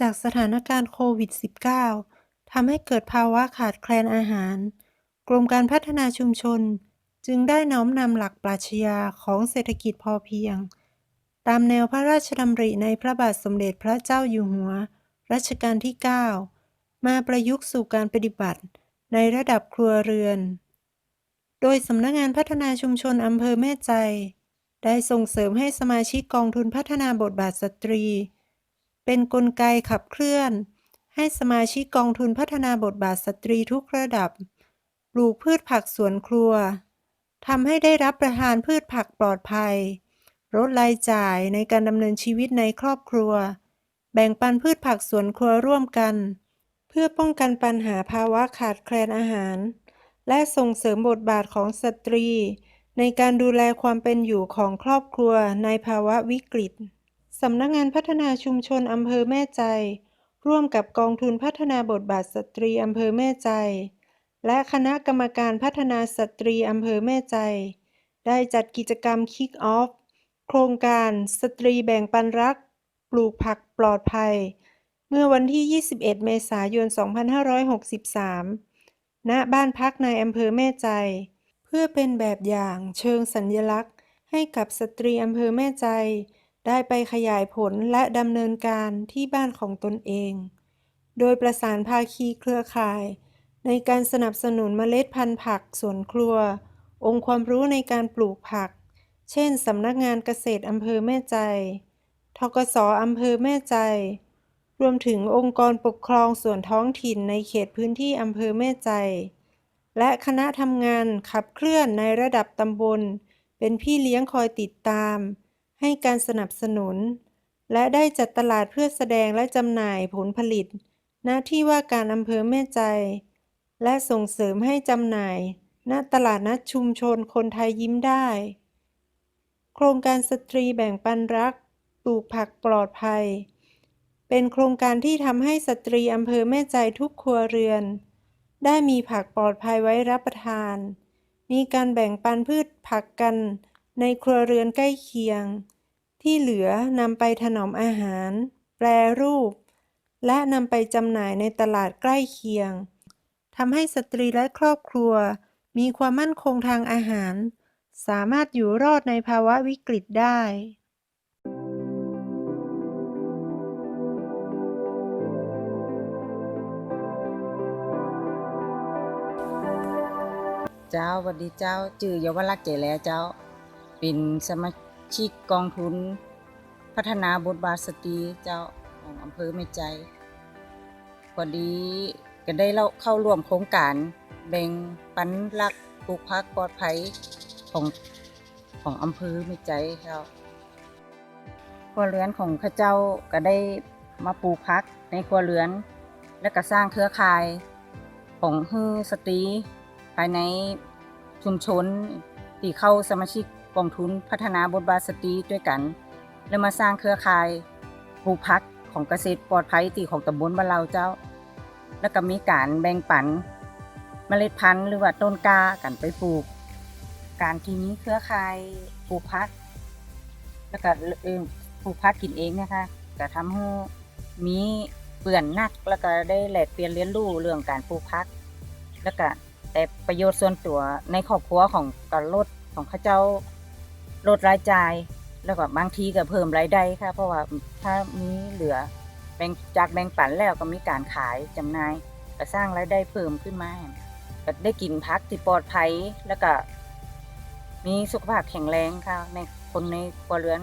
จากสถานการณ์โควิด -19 ทำให้เกิดภาวะขาดแคลนอาหาร กรมการพัฒนาชุมชน จึงได้น้อมนำหลักปรัชญาของเศรษฐกิจพอเพียง ตามแนวพระราชดำริในพระบาทสมเด็จพระเจ้าอยู่หัว รัชกาลที่ 9 มาประยุกต์สู่การปฏิบัติในระดับครัวเรือน โดยสำนักงานพัฒนาชุมชนอำเภอแม่ใจ ได้ส่งเสริมให้สมาชิกกองทุนพัฒนาบทบาทสตรี เป็นกลไกขับเคลื่อน ให้สมาชิกกองทุนพัฒนาบทบาทสตรีทุกระดับ ปลูกพืชผักสวนครัวทำให้ได้รับประทานพืชผักปลอดภัยลดรายจ่ายในการดำเนินชีวิตในครอบครัว แบ่งปันพืชผักสวนครัวร่วมกัน เพื่อป้องกันปัญหาภาวะขาดแคลนอาหาร และส่งเสริมบทบาทของสตรี ในการดูแลความเป็นอยู่ของครอบครัวในภาวะวิกฤต สำนักงานพัฒนาชุมชนอำเภอแม่ใจ ร่วมกับกองทุนพัฒนาบทบาทสตรีอำเภอแม่ใจ และคณะกรรมการพัฒนาสตรีอำเภอแม่ใจ ได้จัดกิจกรรม Kick Off โครงการสตรีแบ่งปันรัก ปลูกผักปลอดภัย เมื่อวันที่ 21 เมษายน 2563 ณ บ้านพักในอำเภอแม่ใจ เพื่อเป็นแบบอย่างเชิงสัญลักษณ์ ให้กับสตรีอำเภอแม่ใจ ได้ไปขยายผลและดำเนินการที่บ้านของตนเอง โดยประสานภาคีเครือข่าย ในการสนับสนุนเมล็ดพันธุ์ผักสวนครัว องค์ความรู้ในการปลูกผัก เช่นสำนักงานเกษตรอำเภอแม่ใจ ทกสอำเภอแม่ใจ รวมถึงองค์กรปกครองส่วนท้องถิ่นในเขตพื้นที่อำเภอแม่ใจ และคณะทำงานขับเคลื่อนในระดับตำบล เป็นพี่เลี้ยงคอยติดตาม ให้การสนับสนุน และได้จัดตลาดเพื่อแสดงและจำหน่ายผลผลิตณที่ว่าการอำเภอแม่ใจ และส่งเสริมให้จำหน่าย ณตลาดนัดชุมชนคนไทยยิ้มได้ โครงการสตรีแบ่งปันรักปลูกผักปลอดภัย เป็นโครงการที่ทำให้สตรีอำเภอแม่ใจทุกครัวเรือน ได้มีผักปลอดภัยไว้รับประทาน มีการแบ่งปันพืชผักกัน ในครัวเรือนใกล้เคียง ที่เหลือนำไปถนอมอาหาร แปรรูป และนำไปจำหน่ายในตลาดใกล้เคียงทำให้สตรีและครอบครัว มีความมั่นคงทางอาหาร สามารถอยู่รอดในภาวะวิกฤตได้เจ้าสวัสดีเจ้า จื่อเยาวรักษ์ใจแล้วเจ้า เป็นสมาชิกกองทุนพัฒนาบทบาทสตรีเจ้าของอำเภอแม่ใจพอดีก็ได้เข้าร่วมโครงการแบ่งปันรักปลูกพักปลอดภัยของของอำเภอแม่ใจเจ้าครัวเรือนของข้าเจ้าก็ได้มาปลูกพักในครัวเรือน และก็สร้างเครือข่ายของฮือสตรีภายในชุมชนที่เข้าสมาชิก กองทุนพัฒนาบทบาทสตรีด้วยกัน แล้วมาสร้างเครือข่ายปลูกพักของเกษตรปลอดภัยที่ของตำบลบ้านเราเจ้า แล้วก็มีการแบ่งปันเมล็ดพันธุ์หรือว่าต้นกากันไปปลูก การที่มีเครือข่ายปลูกพัก แล้วก็ปลูกพักกินเองนะคะก็ทำให้มีเปื่อนนักแล้วก็ได้แลกเปลี่ยนเรียนรู้เรื่องการปลูกพัก แล้วก็แต่ประโยชน์ส่วนตัวในครอบครัวของการลดของข้าเจ้า ลดรายจ่าย แล้วก็บางทีก็เพิ่มรายได้ค่ะ เพราะว่าถ้ามีเหลือแบ่งจากแบ่งปันแล้วก็มีการขายจำหน่ายก็สร้างรายได้เพิ่มขึ้นมาก็ได้กินพักที่ปลอดภัยแล้วก็มีสุขภาพแข็งแรงค่ะในคนในครัวเรือน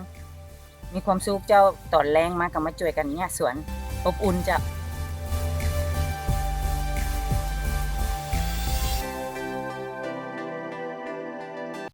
มีความสุขเจ้าตอนแรงมากก็มาช่วยกันเนี่ยสวนอบอุ่นจ้า